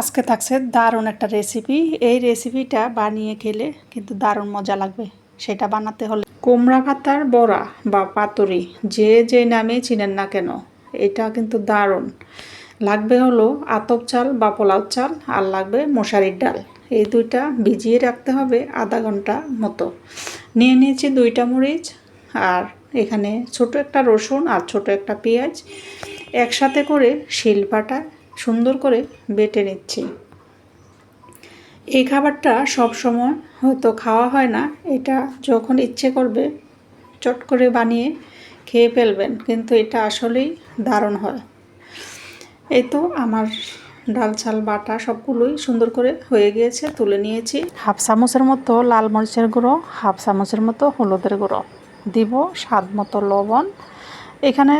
আজকে থাকছে দারুণ একটা রেসিপি এই রেসিপিটা বানিয়ে খেলে কিন্তু দারুণ মজা লাগবে। সেটা বানাতে হলে কুমড়া পাতার বড়া বা পাতুরি, যে যে নামে চিনেন না কেন, এটা কিন্তু দারুণ। লাগবে হলো আতপ চাল বা পোলাও চাল, আর লাগবে মশারির ডাল। এই দুইটা ভিজিয়ে রাখতে হবে আধা ঘণ্টা মতো। নিয়ে নিয়েছি দুইটা মরিচ, আর এখানে ছোট একটা রসুন আর ছোট একটা পেঁয়াজ। একসাথে করে শিলপাটা সুন্দর করে বেটে নিচ্ছি। এই খাবারটা সব সময় হয়তো খাওয়া হয় না, এটা যখন ইচ্ছে করবে চট করে বানিয়ে খেয়ে ফেলবেন, কিন্তু এটা আসলেই দারুণ হয়। এই তো আমার ডাল, চাল, বাটা সবগুলোই সুন্দর করে হয়ে গিয়েছে, তুলে নিয়েছি। হাফ চামচের মতো লাল মরিচের গুঁড়ো, হাফ চামচের মতো হলুদের গুঁড়ো। দিব স্বাদ মতো লবণ। এখানে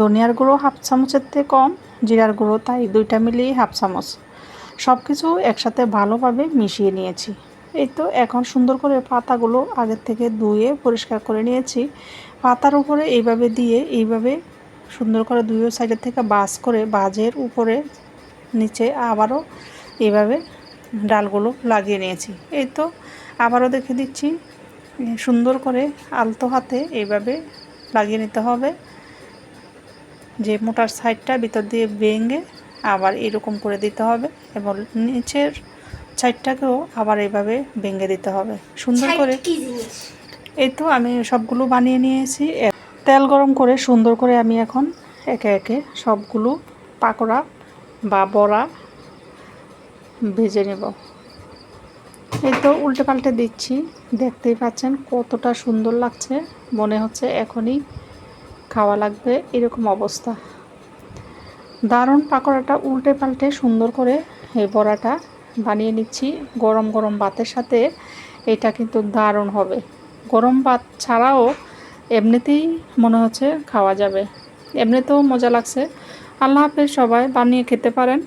ধনিয়ার গুঁড়ো হাফ চামচের থেকে কম জিরার গুঁড়ো, তাই দুইটা মিলিয়ে হাফ চামচ। সব কিছু একসাথে ভালোভাবে মিশিয়ে নিয়েছি। এই তো, এখন সুন্দর করে পাতাগুলো আগের থেকে ধুয়ে পরিষ্কার করে নিয়েছি। পাতার উপরে এইভাবে দিয়ে, এইভাবে সুন্দর করে দুই সাইডের থেকে বাস করে বাজের উপরে নিচে আবারও এইভাবে ডালগুলো লাগিয়ে নিয়েছি। এই তো, আবারও দেখে দিচ্ছি, সুন্দর করে আলতো হাতে এইভাবে লাগিয়ে নিতে হবে। যে মোটার সাইডটা ভিতর দিয়ে ভেঙে আবার এরকম করে দিতে হবে এবং নিচের সাইডটাকেও আবার এইভাবে ভেঙে দিতে হবে। সুন্দর করে এই তো আমি সবগুলো বানিয়ে নিয়েছি। তেল গরম করে সুন্দর করে আমি এখন একে একে সবগুলো পাকোড়া বা বড়া ভেজে নেব। এই তো উল্টে পাল্টে দিচ্ছি। দেখতেই পাচ্ছেন কতটা সুন্দর লাগছে। মনে হচ্ছে এখনই খাওয়া লাগবে, এরকম অবস্থা। দারুণ পাকোড়াটা উল্টে পাল্টে সুন্দর করে এই বড়াটা বানিয়ে নিচ্ছি। গরম গরম ভাতের সাথে এটা কিন্তু দারুণ হবে। গরম ভাত ছাড়াও এমনিতেই মনে হচ্ছে খাওয়া যাবে। এমনিতেও মজা লাগছে। আল্লাহ হাফেজ সবাই, বানিয়ে খেতে পারেন।